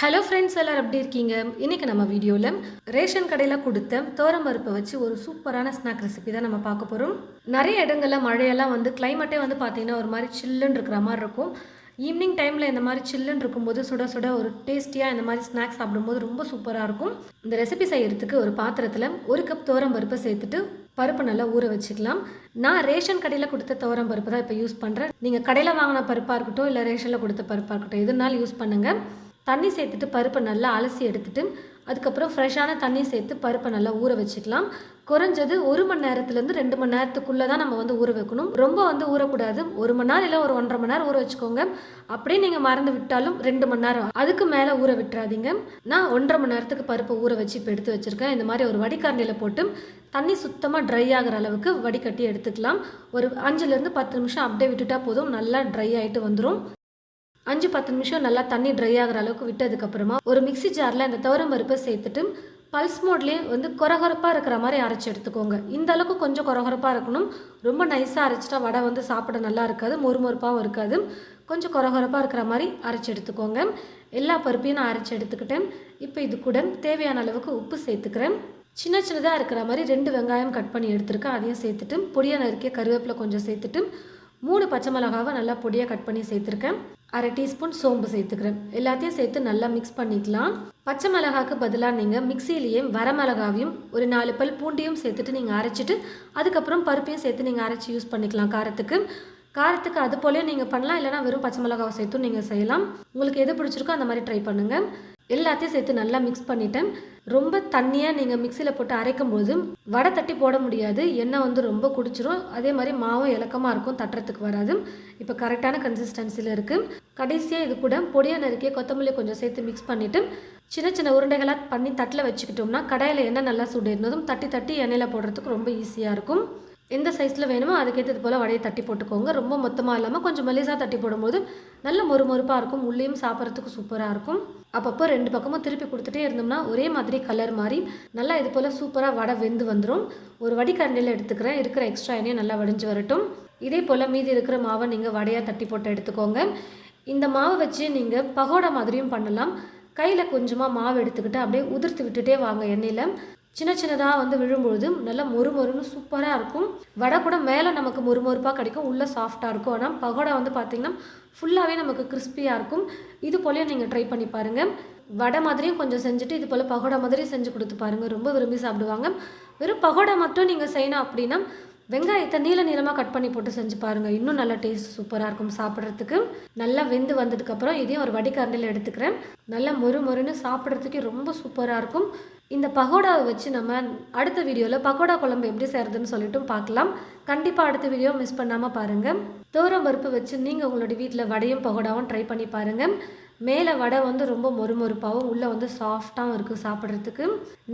Hello friends எல்லோரும் எப்படி இருக்கீங்க? இன்றைக்கி நம்ம வீடியோவில் ரேஷன் கடையில் கொடுத்த தோரம் பருப்பை வச்சு ஒரு சூப்பரான ஸ்நாக் ரெசிபி தான் நம்ம பார்க்க போகிறோம் நிறைய இடங்களில் மழையெல்லாம் வந்து கிளைமேட்டே வந்து பார்த்திங்கன்னா ஒரு மாதிரி சில்லுன்னு இருக்கிற மாதிரி இருக்கும். ஈவினிங் டைமில் இந்த மாதிரி சில்லுன்னு இருக்கும்போது சுட சுட ஒரு டேஸ்டியாக இந்த மாதிரி ஸ்நாக்ஸ் சாப்பிடும்போது ரொம்ப சூப்பராக இருக்கும். இந்த ரெசிபி செய்கிறதுக்கு ஒரு பாத்திரத்தில் ஒரு கப் தோரம் பருப்பை சேர்த்துட்டு பருப்பு நல்லா ஊற வச்சுக்கலாம். நான் ரேஷன் கடையில் கொடுத்த துவரம் பருப்பு தான் இப்போ யூஸ் பண்ணுறேன் நீங்கள் கடையில் வாங்கின பருப்பாக இருக்கட்டும் இல்லை ரேஷனில் கொடுத்த பருப்பாக இருக்கட்டும் எதுனாலும் யூஸ் பண்ணுங்கள் தண்ணி சேர்த்துட்டு பருப்பை நல்லா அலசி எடுத்துட்டு அதுக்கப்புறம் ஃப்ரெஷ்ஷான தண்ணி சேர்த்து பருப்பை நல்லா ஊற வச்சுக்கலாம். குறைஞ்சது ஒரு மணி நேரத்துலேருந்து ரெண்டு மணி நேரத்துக்குள்ளே தான் நம்ம வந்து ஊற வைக்கணும். ரொம்ப வந்து ஊறக்கூடாது. ஒரு மணி நேரம் இல்லை ஒரு ஒன்றரை மணி நேரம் ஊற வச்சுக்கோங்க. அப்படியே நீங்கள் மறந்து விட்டாலும் ரெண்டு மணி நேரம். அதுக்கு மேலே ஊற விட்டுறாதீங்க. நான் ஒன்றரை மணி நேரத்துக்கு பருப்பை ஊற வச்சு இப்போ எடுத்து வச்சுருக்கேன். இந்த மாதிரி ஒரு வடிகரண்டியில் போட்டு தண்ணி சுத்தமாக ட்ரை ஆகிற அளவுக்கு வடிகட்டி எடுத்துக்கலாம். ஒரு அஞ்சுலேருந்து பத்து நிமிஷம் அப்படியே விட்டுட்டா போதும். நல்லா ட்ரை ஆகிட்டு வந்துடும் அஞ்சு பத்து நிமிஷம் நல்லா தண்ணி ட்ரை ஆகிற அளவுக்கு விட்டதுக்கப்புறமா ஒரு மிக்சி ஜாரில் அந்த துவரம் பருப்பை சேர்த்துட்டு பல்ஸ் மோட்லேயே வந்து குறகுறப்பாக இருக்கிற மாதிரி அரைச்சி எடுத்துக்கோங்க. இந்த அளவுக்கு கொஞ்சம் குறகுறப்பாக இருக்கணும். ரொம்ப நைஸாக அரைச்சிட்டா வடை வந்து சாப்பிட நல்லா இருக்காது மொறுமொறுப்பாகவும் இருக்காது. கொஞ்சம் குறகுறப்பாக இருக்கிற மாதிரி அரைச்சி எடுத்துக்கோங்க. எல்லா பருப்பையும் நான் அரைச்சி எடுத்துக்கிட்டேன். இப்போ இது கூட தேவையான அளவுக்கு உப்பு சேர்த்துக்கிறேன். சின்ன சின்னதாக இருக்கிற மாதிரி ரெண்டு வெங்காயம் கட் பண்ணி எடுத்துருக்கேன். அதையும் சேர்த்துட்டு பொடியாக நறுக்கிய கருவேப்பிலை கொஞ்சம் சேர்த்துட்டு மூணு பச்சை மிளகாவை நல்லா பொடியாக கட் பண்ணி சேர்த்துருக்கேன். அரை டீஸ்பூன் சோம்பு சேர்த்துக்கிறேன். எல்லாத்தையும் சேர்த்து நல்லா மிக்ஸ் பண்ணிக்கலாம். பச்சை மிளகாக்கு பதிலாக நீங்கள் மிக்சியிலேயே வரமிளகாவையும் ஒரு நாலு பல் பூண்டியும் சேர்த்துட்டு நீங்கள் அரைச்சிட்டு அதுக்கப்புறம் பருப்பையும் சேர்த்து நீங்கள் அரைச்சி யூஸ் பண்ணிக்கலாம் காரத்துக்கு. காரத்துக்கு அது போலே நீங்கள் பண்ணலாம். இல்லைனா வெறும் பச்சை மிளகாவை சேர்த்தும் நீங்கள் செய்யலாம். உங்களுக்கு எது பிடிச்சிருக்கோ அந்த மாதிரி ட்ரை பண்ணுங்கள் எல்லாத்தையும் சேர்த்து நல்லா மிக்ஸ் பண்ணிட்டேன். ரொம்ப தண்ணியாக நீங்கள் மிக்சியில் போட்டு அரைக்கும் போது வடை தட்டி போட முடியாது. எண்ணெய் வந்து ரொம்ப குடிச்சிரும். அதே மாதிரி மாவும் இலக்கமாக இருக்கும் தட்டுறதுக்கு வராது. இப்போ கரெக்டான கன்சிஸ்டன்சியில் இருக்குது கடைசியாக இது கூட பொடியாக நறுக்கிய கொத்தமல்லி கொஞ்சம் சேர்த்து மிக்ஸ் பண்ணிவிட்டு சின்ன சின்ன உருண்டைகளாக பண்ணி தட்டில் வச்சுக்கிட்டோம்னா கடையில் எண்ணெய் நல்லா சூடு இருந்ததும் தட்டி தட்டி எண்ணெயில் போடுறதுக்கு ரொம்ப ஈஸியாக இருக்கும். எந்த சைஸில் வேணுமோ அதுக்கேற்றது போல் வடையை தட்டி போட்டுக்கோங்க. ரொம்ப மொத்தமாக இல்லாமல் கொஞ்சம் மெலிசாக தட்டி போடும்போது நல்ல மொறு மொறுப்பாக இருக்கும். உள்ளேயும் சாப்பிட்றதுக்கு சூப்பராக இருக்கும். அப்பப்போ ரெண்டு பக்கமும் திருப்பி கொடுத்துட்டே இருந்தோம்னா ஒரே மாதிரி கலர் மாதிரி நல்லா இது போல் சூப்பராக வடை வெந்து வந்துடும் ஒரு வடிகரண்டியில் எடுத்துக்கிறேன். இருக்கிற எக்ஸ்ட்ரா எண்ணெயை நல்லா வடிஞ்சு வரட்டும். இதே போல் மீதி இருக்கிற மாவை நீங்கள் வடையாக தட்டி போட்டு எடுத்துக்கோங்க. இந்த மாவை வச்சு நீங்கள் பகோடா மாதிரியும் பண்ணலாம். கையில் கொஞ்சமாக மாவு எடுத்துக்கிட்டு அப்படியே உதிர்த்து விட்டுட்டே வாங்க எண்ணெயில். சின்ன சின்னதாக வந்து விழும்பொழுது நல்லா மொறு மொறுன்னு சூப்பராக இருக்கும். வடை கூட மேலே நமக்கு மொறு மொறுப்பாக கிடைக்கும். உள்ளே சாஃப்டாக இருக்கும். ஆனால் பகோடா வந்து பார்த்திங்கன்னா ஃபுல்லாகவே நமக்கு கிறிஸ்பியாக இருக்கும். இது போலேயும் நீங்கள் ட்ரை பண்ணி பாருங்கள் வடை மாதிரியும் கொஞ்சம் செஞ்சுட்டு இது போல் பகோடா மாதிரியும் செஞ்சு கொடுத்து பாருங்கள் ரொம்ப விரும்பி சாப்பிடுவாங்க. வெறும் பகோடா மட்டும் நீங்கள் செய்யணும் அப்படின்னா வெங்காயத்தை நீல நீளமாக கட் பண்ணி போட்டு செஞ்சு பாருங்கள் இன்னும் நல்லா டேஸ்ட் சூப்பராக இருக்கும் சாப்பிட்றதுக்கு. நல்லா வெந்து வந்ததுக்கப்புறம் இதையும் ஒரு வடிகரண்டில் எடுத்துக்கிறேன். நல்லா மொறு மொறுன்னு சாப்பிட்றதுக்கே ரொம்ப சூப்பராக இருக்கும். இந்த பகோடாவை வச்சு நம்ம அடுத்த வீடியோவில் பகோடா குழம்பு எப்படி செய்கிறதுன்னு சொல்லிட்டும் பார்க்கலாம் கண்டிப்பாக அடுத்த வீடியோ மிஸ் பண்ணாமல் பாருங்கள் தோரம் பருப்பு வச்சு நீங்கள் உங்களுடைய வீட்டில் வடையும் பகோடாவும் ட்ரை பண்ணி பாருங்கள் மேலே வடை வந்து ரொம்ப மொறுமொறுப்பாகவும் உள்ளே வந்து சாஃப்டாகவும் இருக்குது சாப்பிட்றதுக்கு.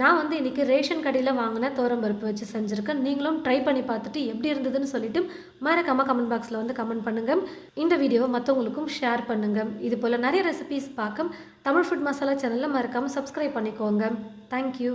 நான் வந்து இன்றைக்கி ரேஷன் கடையில் வாங்கின தோரம் பருப்பு வச்சு செஞ்சுருக்கேன். நீங்களும் ட்ரை பண்ணி பார்த்துட்டு எப்படி இருந்ததுன்னு சொல்லிட்டு மறக்காமல் கமெண்ட் பாக்ஸில் வந்து கமெண்ட் பண்ணுங்கள் இந்த வீடியோவை மற்றவங்களுக்கும் ஷேர் பண்ணுங்கள் இது போல் நிறைய ரெசிபீஸ் பார்க்க தமிழ் ஃபுட் மசாலா சேனலில் மறக்காமல் சப்ஸ்கிரைப் பண்ணிக்கோங்க. தேங்க்யூ